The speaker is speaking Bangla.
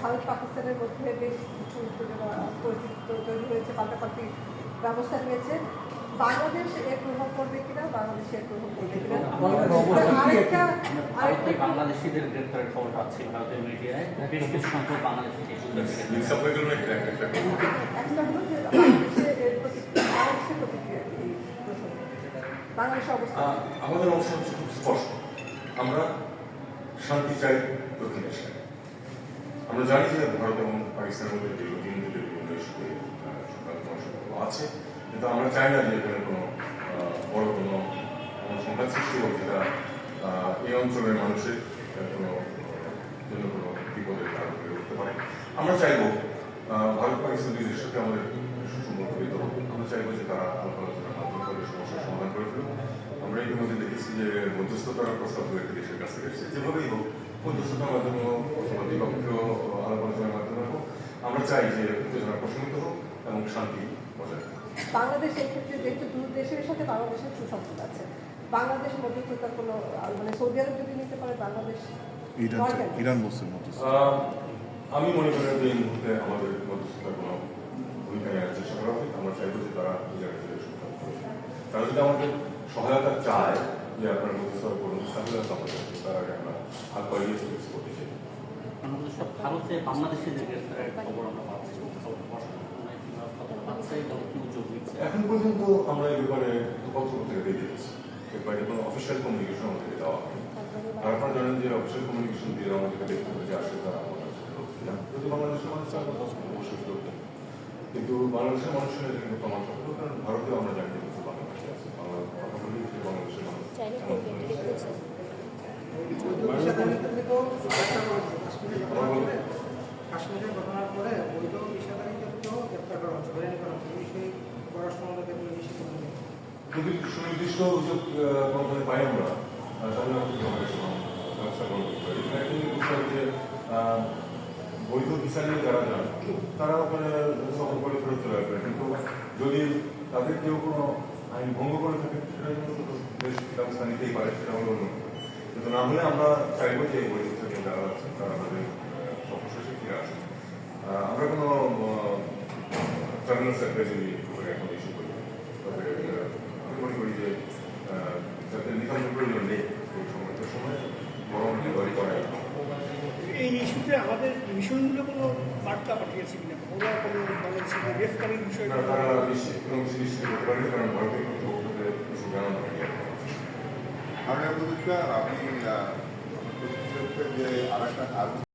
ভারত পাকিস্তানের মধ্যে বেশ কিছু উত্তেজনা পরিস্থিতি তো তৈরি হয়েছে পাল্টাপাল্টি ব্যবস্থা নিয়েছে। বাংলাদেশ এর প্রভাব পড়বে কিনা? বাংলাদেশের প্রভাব পড়বে কিনা? আরেকটা আরেকটা বাংলাদেশিদের গ্রেপ্তারের খবর পাচ্ছি ভারতের মিডিয়ায়। বেশ কিছু সংখ্যক বাংলাদেশি এর অবস্থা আমাদের অবস্থান হচ্ছে খুব স্পষ্ট। আমরা শান্তি চাই দক্ষিণ এশিয়ায় আমরা জানি যে ভারত এবং পাকিস্তানের মধ্যে দীর্ঘদিন ধরে বিভিন্ন আছে। কিন্তু আমরা চাই না যে এখানে কোনো বড় কোনো সংঘাত সৃষ্টি হোক যেটা এই অঞ্চলের মানুষের কোনো, জন্য কোনো বিপদের কারণ হয়ে উঠতে পারে। আমরা চাইব ভারত পাকিস্তান দুই দেশের সাথে আমাদের সুসম্পর্ক হোক। আমরা চাইব যে তারা আলোচনার মাধ্যমে সমস্যার সমাধান করে ফেলুক। আমরা ইতিমধ্যে দেখেছি যে মধ্যস্থতার প্রস্তাব দু একটি দেশের কাছ থেকে এসেছে। যেভাবেই হোক মধ্যস্থতার মাধ্যমে হোক অথবা দ্বিপক্ষীয় আলাপ আলোচনার মাধ্যমে হোক আমরা চাই যে উত্তেজনা প্রশমিত হোক এবং শান্তি বজায়। বাংলাদেশ এই ক্ষেত্রে যেহেতু দু দেশের সাথে বাংলাদেশের সুসম্পর্ক আছে বাংলাদেশ মধ্যস্থতার কোনো মানে সৌদি আরব যদি নিতে পারে বাংলাদেশ ইরান মতো আমি মনে করি যে এই মুহূর্তে আমাদের মধ্যস্থতার কোনো ভূমিকা নেওয়ার চেষ্টা করা উচিত আমরা চাইব যে তারা করুক। তারা যদি আমাদের সহায়তা চায় যে আপনার মধ্যস্থতা করুন তাহলে হয়তো আমাদের তার আগে আমরা হাত বাড়িয়ে কিছু করতে চাই ভারতে গ্রেপ্তারের খবর আমরা পাচ্ছি এখন পর্যন্ত আমরা এই ব্যাপারে থেকে দিয়ে দিয়েছি এর বাইরে কোনো অফিসিয়াল কমিউনিকেশন আমাদেরকে দেওয়া হয়নি আর আপনারা জানেন যে অফিসিয়াল কমিউনিকেশন দিয়ে আমাদেরকে দেখতে হবে যে আসলে তারা আমাদের যদি বাংলাদেশের মানুষ চায় অবশ্যই কিন্তু বাংলাদেশের মানুষের কিন্তু প্রমাণ কারণ ভারতেও আমরা জানি যে কিছু বাংলাদেশে আছে বাংলা কথা বলি যে বাংলাদেশের মানুষ চাইলে এমন করবেন ঠিক আছে আমার বলতে কাশ্মীরের ঘটনার পরে বৈধ পেশাদারিদেরকেও গ্রেপ্তার করা হচ্ছে হয়রানি করা হচ্ছে বিষয়ে করবেন যদি সুনির্দিষ্ট অভিযোগ কোম্পানি পাই আমরা তাহলে যে বৈধ ভিসা নিয়ে যারা যান, তারা ওখানে সফর করে চলে আসবে। কিন্তু যদি তাদের কেউ কোনো আইন ভঙ্গ করে থাকে, সেটা দেশ ব্যবস্থা নিতেই পারে, সেটা হলো। কিন্তু না হলে আমরা চাইব যে এই বৈধ থেকে যারা আছেন তারা তাদের সফরশেষে ফিরে আসেন আমরা কোনো টার্মিনাল সার্ভিসি করে এখন ইস্যু করি তবে আমি মনে করি যে যাতে নিতান্ত প্রয়োজন নেই এই সময়টার সময় বরং ডেলিভারি করাই এই ইস্যুতে আমাদের মিশনগুলো কোনো বার্তা পাঠিয়েছে কিনা? ওরা কোনো বাংলাদেশের গ্রেফতারের বিষয়ে তারা নিশ্চিত নিশ্চিত করতে পারেন কারণ কর্তৃপক্ষকে কিছু জানানো হয়নি। এখনও। আমরা বুঝলাম আপনি আহ, যে আর একটা